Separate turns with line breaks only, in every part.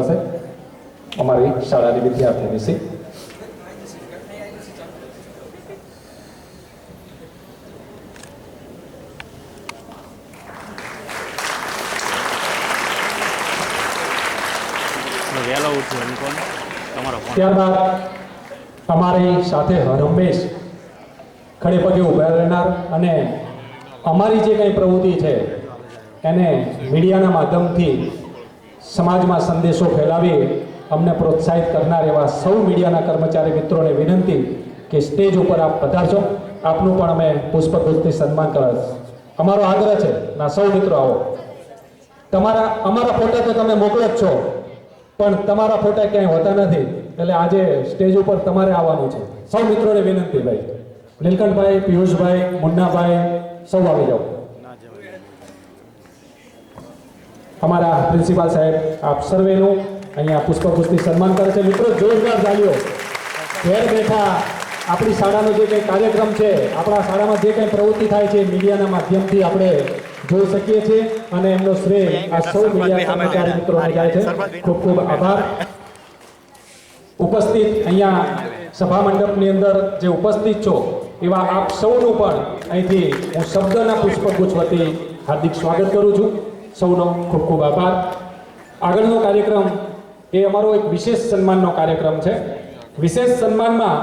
કરશે અમારી શાળાની વિદ્યાર્થીની
ફોન
ત્યારબાદ અમારી સાથે હરમેશ ખડે પગે ઊભા રહેનાર અને અમારી જે કંઈ પ્રવૃત્તિ છે એને મીડિયાના માધ્યમથી સમાજમાં સંદેશો ફેલાવી અમને પ્રોત્સાહિત કરનાર એવા સૌ મીડિયાના કર્મચારી મિત્રોને વિનંતી કે સ્ટેજ ઉપર આપ પધારશો આપનું પણ અમે પુષ્પગુચ્છથી સન્માન કરે અમારો આગ્રહ છે, ના સૌ મિત્રો આવો. તમારા, અમારા ફોટા તો તમે મોકલો જ છો, પણ તમારા ફોટા ક્યાંય હોતા નથી, એટલે આજે સ્ટેજ ઉપર તમારે આવવાનું છે. સૌ મિત્રોને વિનંતી ભાઈ. નીલકંઠભાઈ, પિયુષભાઈ, મુન્નાભાઈ, સૌ આવી જાઓ. અમારા પ્રિન્સિપાલ સાહેબ આપ સર્વેનું અહીંયા પુષ્પગુચ્છથી સન્માન કરે છે. મિત્રો જોરદાર ચાલ્યો ઘેર બેઠા આપણી શાળાનો જે કંઈ કાર્યક્રમ છે આપણા શાળામાં જે કંઈ પ્રવૃત્તિ થાય છે મીડિયાના માધ્યમથી આપણે જોઈ શકીએ છીએ અને એમનો શ્રેય આ સૌ મીડિયા કર્મચારી મિત્રોને જાય છે. ખૂબ ખૂબ આભાર. ઉપસ્થિત અહીંયા સભા મંડપની અંદર જે ઉપસ્થિત છો એવા આપ સૌનું પણ અહીંથી હું શબ્દના પુષ્પગુચ્છ વતી હાર્દિક સ્વાગત કરું છું. સૌનો ખૂબ ખૂબ આભાર. આગળનો કાર્યક્રમ એ અમારો એક વિશેષ સન્માનનો કાર્યક્રમ છે. વિશેષ સન્માનમાં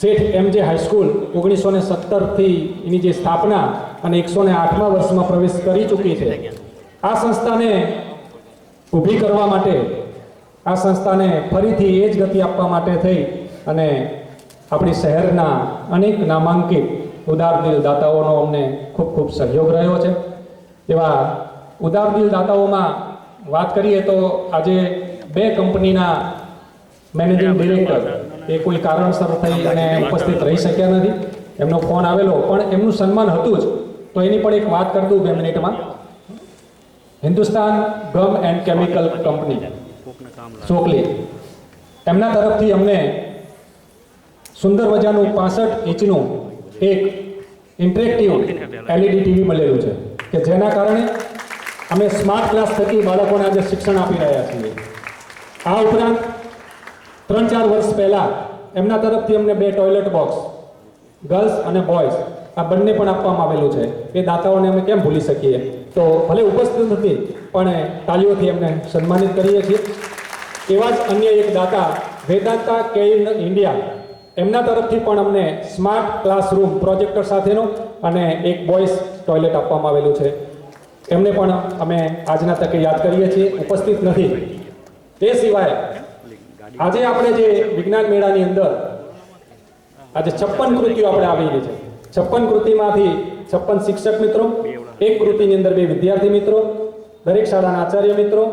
શેઠ એમ જે હાઈસ્કૂલ ઓગણીસો ને સત્તરથી એની જે સ્થાપના અને એકસો ને આઠમા વર્ષમાં પ્રવેશ કરી ચૂકી છે. આ સંસ્થાને ઊભી કરવા માટે, આ સંસ્થાને ફરીથી એ જ ગતિ આપવા માટે થઈ અને આપણી શહેરના અનેક નામાંકિત ઉદારદિલ દાતાઓનો અમને ખૂબ ખૂબ સહયોગ રહ્યો છે. એવા ઉદારદિલ દાતાઓમાં વાત કરીએ તો આજે બે કંપનીના મેનેજિંગ ડિરેક્ટર એ કોઈ કારણસર થઈ અને ઉપસ્થિત રહી શક્યા નથી. એમનો ફોન આવેલો પણ એમનું સન્માન હતું જ. તો એની પણ એક વાત કરી દઉં બે મિનિટમાં. Hindustan gum and chemical company Chokli એમના તરફથી અમને સુંદર મજાનું પાસઠ ઇંચનું એક ઇન્ટરેક્ટિવ એલઈડી ટીવી મળેલું છે કે જેના કારણે અમે સ્માર્ટ ક્લાસ થકી બાળકોને આજે શિક્ષણ આપી રહ્યા છીએ. આ ઉપરાંત ત્રણ ચાર વર્ષ પહેલાં એમના તરફથી અમને બે ટોયલેટ બોક્સ ગર્લ્સ અને બોયઝ આ બંને પણ આપવામાં આવેલું છે. એ દાતાઓને અમે કેમ ભૂલી શકીએ? તો ભલે ઉપસ્થિત નથી, પણ તાલીઓથી એમને સન્માનિત કરીએ છીએ. એવા જ અન્ય એક દાતા, વેદાંતા કેઇન ઇન્ડિયા, એમના તરફથી પણ અમને સ્માર્ટ ક્લાસરૂમ પ્રોજેક્ટર સાથેનું અને એક બોયઝ ટોયલેટ આપવામાં આવેલું છે. એમને પણ અમે આજના તકે યાદ કરીએ છીએ, ઉપસ્થિત નથી. તે સિવાય આજે આપણે જે વિજ્ઞાન મેળાની અંદર આજે છપ્પન કૃતિઓ આપણે આવેલી છે. છપ્પન કૃતિમાંથી છપ્પન શિક્ષક મિત્રો, એક કૃતિની અંદર બે વિદ્યાર્થી મિત્રો, દરેક શાળાના આચાર્ય મિત્રો,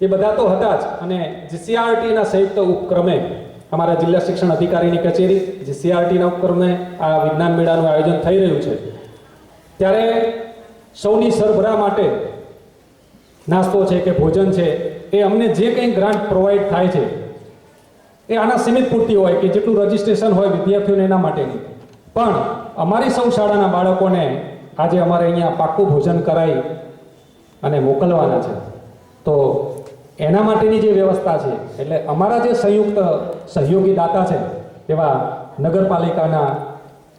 એ બધા તો હતા જ. અને જીસીઆરટીના સંયુક્ત ઉપક્રમે અમારા જિલ્લા શિક્ષણ અધિકારીની કચેરી, જીસીઆરટીના ઉપક્રમે આ વિજ્ઞાન મેળાનું આયોજન થઈ રહ્યું છે. ત્યારે સૌની સરભરા માટે નાસ્તો છે કે ભોજન છે, એ અમને જે કંઈ ગ્રાન્ટ પ્રોવાઈડ થાય છે, એ આના સીમિત પૂરતી હોય કે જેટલું રજીસ્ટ્રેશન હોય વિદ્યાર્થીઓને એના માટેની. પણ અમારી સૌ શાળાના બાળકોને આજે અમારે અહીંયા પાક્કું ભોજન કરાવી અને મોકલવાના છે. તો એના માટેની જે વ્યવસ્થા છે, એટલે અમારા જે સંયુક્ત સહયોગી દાતા છે, એવા નગરપાલિકાના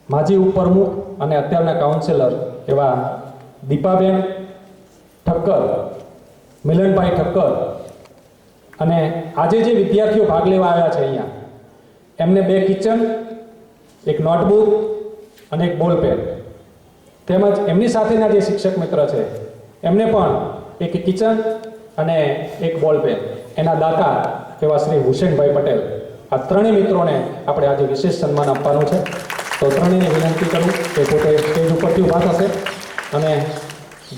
માજી ઉપપ્રમુખ અને અત્યારના કાઉન્સિલર એવા દીપાબેન ઠક્કર, મિલનભાઈ ઠક્કર અને આજે જે વિદ્યાર્થીઓ ભાગ લેવા આવ્યા છે અહીંયા, એમને બે કિચન, એક નોટબુક અને એક બોલ પેન તેમજ એમની સાથેના જે શિક્ષક મિત્ર છે, એમને પણ એક કિચન અને એક બોલપેન. એના દાતા એવા શ્રી હુસેનભાઈ પટેલ. આ ત્રણેય મિત્રોને આપણે આજે વિશેષ સન્માન આપવાનું છે. તો ત્રણેયને વિનંતી કરું કે પોતે સ્ટેજ ઉપરથી ઊભા થશે અને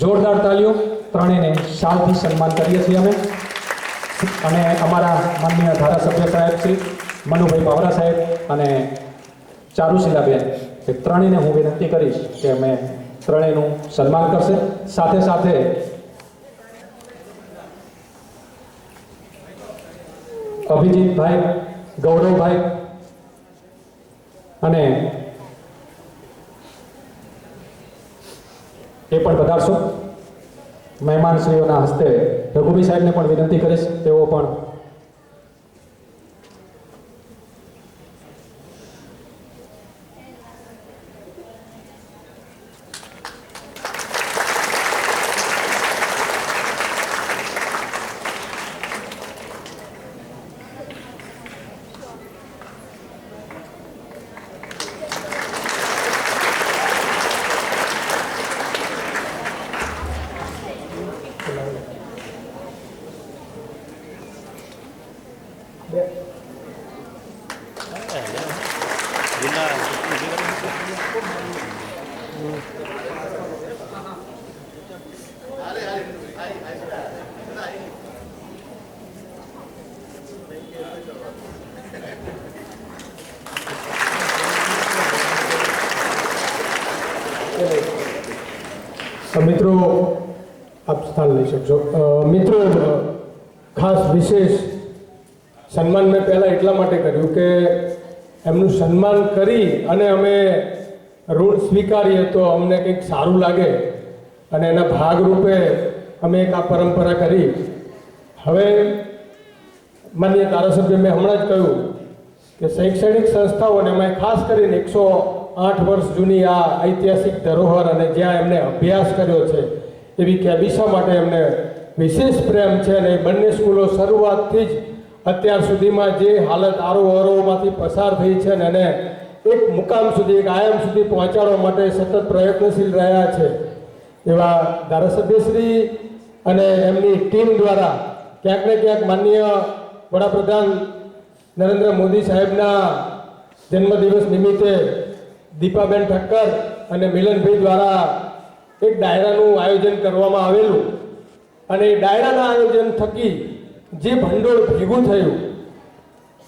જોરદાર તાલીઓ ત્રણેયને શાલથી સન્માન કરીએ છીએ અમે. અને અમારા માનનીય ધારાસભ્ય સાહેબ શ્રી મનુભાઈ બાવરા સાહેબ અને ચારુશીલાબેન, એ ત્રણેયને હું વિનંતી કરીશ કે અમે ત્રણેયનું સન્માન કરશે. સાથે સાથે અભિજીતભાઈ, ગૌરવભાઈ અને એ પણ પધારશો. મહેમાનશ્રીઓના હસ્તે રઘુભાઈ સાહેબને પણ વિનંતી કરીશ. તેઓ પણ
મિત્રો આપ સ્થાન લઈ શકશો. અ, મિત્રો અ, ખાસ વિશેષ સન્માન મેં પહેલાં એટલા માટે કર્યું કે એમનું સન્માન કરી અને અમે ઋણ સ્વીકારીએ તો અમને કંઈક સારું લાગે અને એના ભાગરૂપે અમે એક આ પરંપરા કરી. હવે માન્ય ધારાસભ્ય, મેં હમણાં જ કહ્યું કે શૈક્ષણિક સંસ્થાઓને એમાં ખાસ કરીને એકસો આઠ વર્ષ જૂની આ ઐતિહાસિક ધરોહર અને જ્યાં એમને અભ્યાસ કર્યો છે, એવી કેબિસા માટે એમને વિશેષ પ્રેમ છે અને બંને સ્કૂલો શરૂઆતથી જ અત્યાર સુધીમાં જે હાલત આરોહરોમાંથી પસાર થઈ છે ને એને એક મુકામ સુધી, એક આયામ સુધી પહોંચાડવા માટે સતત પ્રયત્નશીલ રહ્યા છે. એવા ધારાસભ્યશ્રી અને એમની ટીમ દ્વારા ક્યાંક ને ક્યાંક માનનીય વડાપ્રધાન નરેન્દ્ર મોદી સાહેબના જન્મદિવસ નિમિત્તે દીપાબેન ઠક્કર અને મિલનભાઈ દ્વારા એક ડાયરાનું આયોજન કરવામાં આવેલું. અને એ ડાયરાના આયોજન થકી જે ભંડોળ ભેગું થયું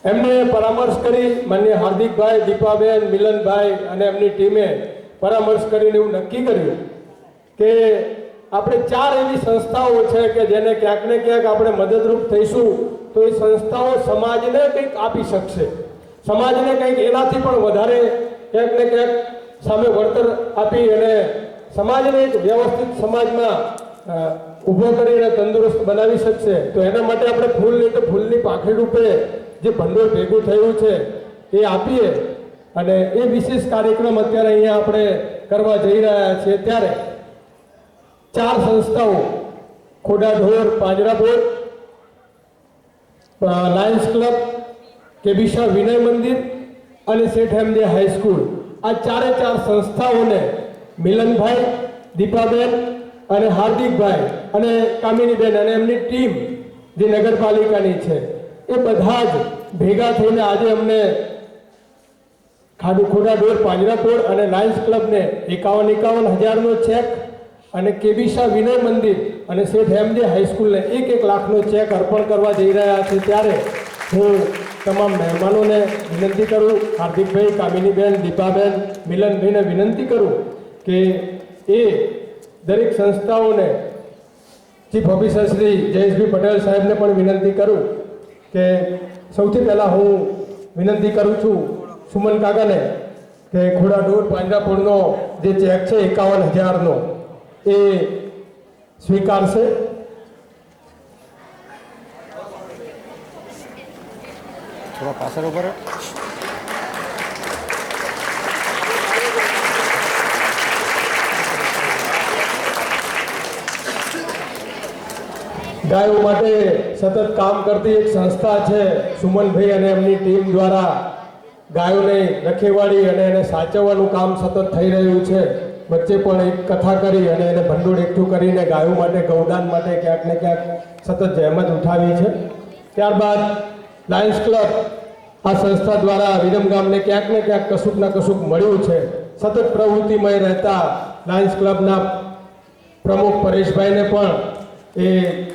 એમણે પરામર્શ કરી માન્ય હાર્દિકભાઈ, દીપાબેન, મિલનભાઈ અને એમની ટીમે પરામર્શ કરીને એવું નક્કી કર્યું કે આપણે ચાર એવી સંસ્થાઓ છે કે જેને ક્યાંક ને ક્યાંક આપણે મદદરૂપ થઈશું, તો એ સંસ્થાઓ સમાજને કંઈક આપી શકશે. સમાજને કંઈક એનાથી પણ વધારે ક્યાંક ને ક્યાંક સામે વળતર આપી અને સમાજને એક વ્યવસ્થિત સમાજમાં ઊભો કરીને તંદુરસ્ત બનાવી શકશે. તો એના માટે આપણે ફૂલ નહીં તો ફૂલની પાંખડી રૂપે જે ભંડોળ ભેગું થયું છે, એ આપીએ. અને એ વિશેષ કાર્યક્રમ અત્યારે અહીંયા આપણે કરવા જઈ રહ્યા છીએ ત્યારે ચાર સંસ્થાઓ. ખોડા ઢોર પાંજરાપોર લાયન્સ ક્લબ કેબિશા વિનય મંદિર અને શેઠ એમજે હાઈસ્કૂલ આ ચારે ચાર સંસ્થાઓને મિલનભાઈ, દીપાબેન અને હાર્દિકભાઈ અને કામિનીબેન અને એમની ટીમ જે નગરપાલિકાની છે, એ બધા જ ભેગા થઈને આજે અમને ખાડુ ખોડા ડોર પાંજરાપોળ અને લાયન્સ ક્લબને એકાવન એકાવન હજારનો ચેક અને કેબીસા વિનય મંદિર અને શેઠ હેમજે હાઈસ્કૂલને એક એક લાખનો ચેક અર્પણ કરવા જઈ રહ્યા છે. ત્યારે હું તમામ મહેમાનોને વિનંતી કરું, હાર્દિકભાઈ, કામિનીબેન, દીપાબેન, મિલનભાઈને વિનંતી કરું કે એ દરેક સંસ્થાઓને ચીફ ઓફિસર શ્રી જયેશભાઈ પટેલ સાહેબને પણ વિનંતી કરું કે સૌથી પહેલાં હું વિનંતી કરું છું સુમન કાકાને કે ખોડા ડોર પાંજરાપુરનો જે ચેક છે એકાવન હજારનો એ સ્વીકારશે.
થોડા પાછળ ઉપર
ગાયો માટે સતત કામ કરતી એક સંસ્થા છે સુમનભાઈ અને એમની ટીમ દ્વારા ગાયોને રખેવાળી અને એને સાચવવાનું કામ સતત થઈ રહ્યું છે. વચ્ચે પણ એક કથા કરી અને એને ભંડોળ એકઠું કરીને ગાયો માટે, ગૌદાન માટે ક્યાંક ને ક્યાંક સતત જહેમત ઉઠાવી છે. ત્યારબાદ લાયન્સ ક્લબ આ સંસ્થા દ્વારા વિરમ ગામને ક્યાંક ને ક્યાંક કશુંક ના કશુંક મળ્યું છે. સતત પ્રવૃત્તિમય રહેતા લાયન્સ ક્લબના પ્રમુખ પરેશભાઈને પણ એ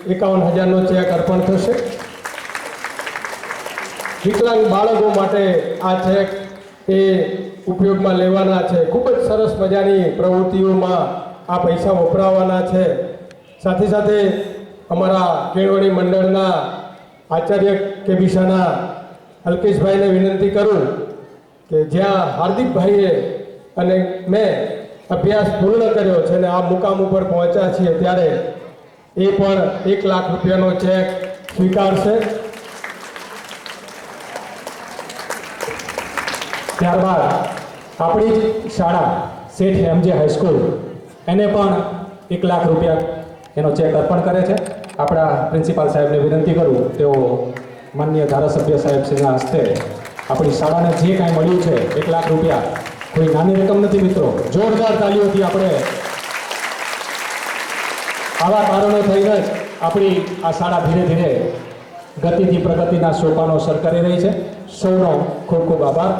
એકાવન હજારનો ચેક અર્પણ થશે. વિકલાંગ બાળકો માટે આ ચેક એ ઉપયોગમાં લેવાના છે. ખૂબ જ સરસ મજાની પ્રવૃત્તિઓમાં આ પૈસા વપરાવાના છે. સાથે સાથે અમારા કેળવણી મંડળના આચાર્ય કેબિસાના અલ્કેશભાઈને વિનંતી કરું કે જ્યાં હાર્દિકભાઈએ અને મેં અભ્યાસ પૂર્ણ કર્યો છે અને આ મુકામ ઉપર પહોંચ્યા છીએ ત્યારે એ પણ એક લાખ રૂપિયાનો ચેક સ્વીકારશે.
ત્યારબાદ આપણી જ શાળા શેઠ એમજે હાઈસ્કૂલ, એને પણ એક લાખ રૂપિયા એનો ચેક અર્પણ કરે છે. આપણા પ્રિન્સિપાલ સાહેબને વિનંતી કરું, તેઓ માન્ય ધારાસભ્ય સાહેબ શ્રીના હસ્તે આપણી શાળાને જે કાંઈ મળ્યું છે, એક લાખ રૂપિયા, કોઈ નાની રકમ નથી મિત્રો. જોરદાર તાલીઓથી આપણે આવા કારણો થઈને જ આપણી આ શાળા ધીરે ધીરે ગતિથી પ્રગતિના સોપાનો અસર કરી રહી છે. સૌનો ખૂબ ખૂબ આભાર.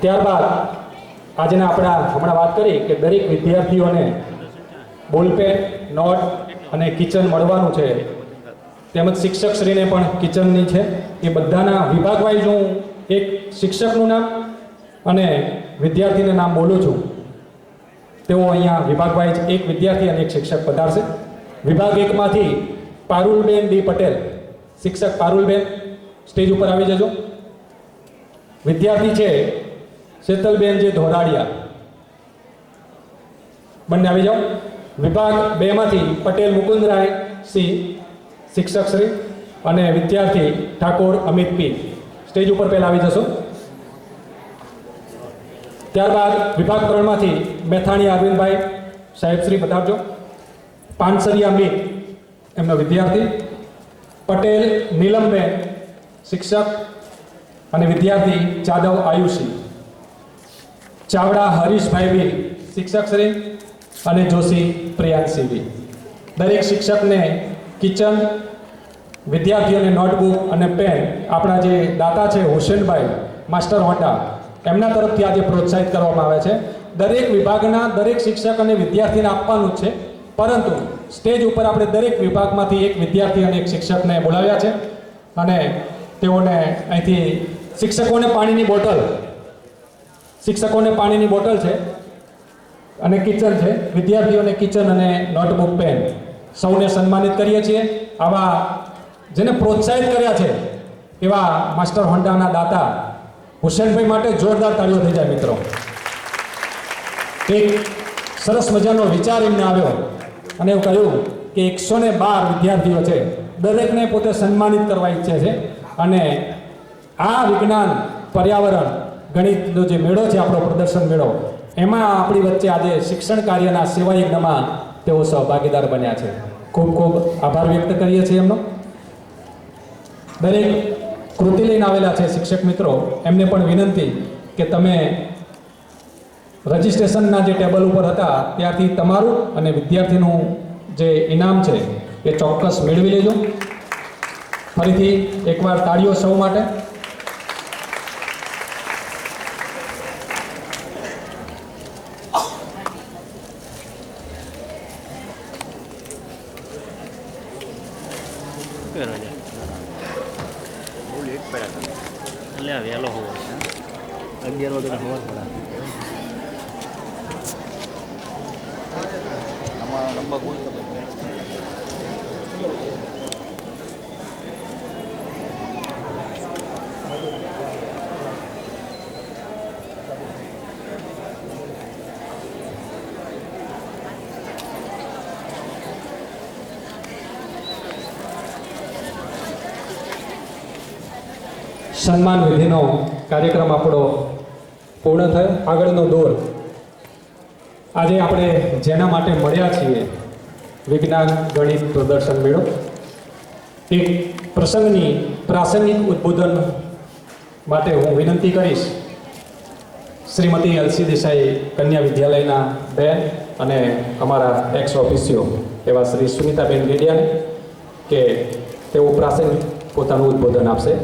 ત્યારબાદ આજના આપણા હમણાં વાત કરી કે દરેક વિદ્યાર્થીઓને બોલપેન, નોટ અને કિચન મળવાનું છે. તેમજ શિક્ષકશ્રીને પણ કિચનની છે. એ બધાના વિભાગ વાઇઝ હું એક શિક્ષકનું નામ અને વિદ્યાર્થીનું નામ બોલું છું. તેઓ અહીંયા વિભાગ વાઇઝ એક વિદ્યાર્થી અને એક શિક્ષક પધારશે. વિભાગ એકમાંથી પારુલબેન ડી પટેલ. શિક્ષક પારુલબેન, સ્ટેજ ઉપર આવી જજો. વિદ્યાર્થી છે શીતલબેન જે ધોરાડિયા. બંને આવી જાઓ. વિભાગ બેમાંથી પટેલ મુકુંદરાય સિંહ, શિક્ષક શ્રી અને વિદ્યાર્થી ઠાકોર અમિત પી. સ્ટેજ ઉપર પહેલા આવી જશો. ત્યારબાદ વિભાગ ત્રણમાંથી મેથાણી અરવિંદભાઈ સાહેબ શ્રી પધારજો. પાનસરિયા મીત એમનો વિદ્યાર્થી. પટેલ નીલમબેન, શિક્ષક અને વિદ્યાર્થી જાદવ આયુષી. ચાવડા હરીશભાઈ બી શિક્ષક શ્રી અને જોશી પ્રિયાંશી બી. દરેક શિક્ષકને કિચન, વિદ્યાર્થીઓને નોટબુક અને પેન, આપણા જે દાતા છે હુસેનભાઈ, માસ્ટર હોન્ડા, એમના તરફથી આજે પ્રોત્સાહિત કરવામાં આવે છે. દરેક વિભાગના દરેક શિક્ષક અને વિદ્યાર્થીને આપવાનું છે. પરંતુ સ્ટેજ ઉપર આપણે દરેક વિભાગમાંથી એક વિદ્યાર્થી અને એક શિક્ષકને બોલાવ્યા છે. અને તેઓને અહીંથી શિક્ષકોને પાણીની બોટલ શિક્ષકોને પાણીની બોટલ છે અને કિચન છે. વિદ્યાર્થીઓને કિચન અને નોટબુક પેન. સૌને સન્માનિત કરીએ છીએ. આવા જેને પ્રોત્સાહિત કર્યા છે એવા માસ્ટર હોન્ડાના દાતા હુસેનભાઈ માટે જોરદાર તાળીઓ થઈ જાય મિત્રો. એક સરસ મજાનો વિચાર એમને આવ્યો અને એવું કહ્યું કે એકસો ને બાર વિદ્યાર્થીઓ છે. દરેકને પોતે સન્માનિત કરવા ઈચ્છે છે અને આ વિજ્ઞાન પર્યાવરણ ગણિતનો જે મેળો છે, આપણો પ્રદર્શન મેળો, એમાં આપણી વચ્ચે આજે શિક્ષણ કાર્યના સેવા યજ્ઞમાં તેઓ સહભાગીદાર બન્યા છે. ખૂબ ખૂબ આભાર વ્યક્ત કરીએ છીએ એમનો. દરેક કૃતિ લઈને આવેલા છે શિક્ષક મિત્રો, એમને પણ વિનંતી કે તમે રજિસ્ટ્રેશનના જે ટેબલ ઉપર હતા ત્યાંથી તમારું અને વિદ્યાર્થીનું જે ઇનામ છે, એ ચોક્કસ મેળવી લેજો. ફરીથી એકવાર તાળીઓ સૌ માટે
કરો છે
બહુ લેટ પડ્યા તમે
એટલે આ વહેલો હોવો
અગિયાર વાગે ખબર પડે આમાં
સન્માન વિધિનો કાર્યક્રમ આપણો પૂર્ણ થયો. આગળનો દોર. આજે આપણે જેના માટે મળ્યા છીએ, વિજ્ઞાન, ગણિત, પ્રદર્શન મેળો. એક પ્રસંગની પ્રાસંગિક ઉદ્બોધન માટે હું વિનંતી કરીશ. શ્રીમતી એલસી દેસાઈ કન્યા વિદ્યાલયના બેન અને અમારા એક્સ ઓફિસિયો એવા શ્રી સુનિતાબેન ગેડિયાને, કે તેઓ પ્રાસંગિક પોતાનું ઉદ્બોધન આપશે.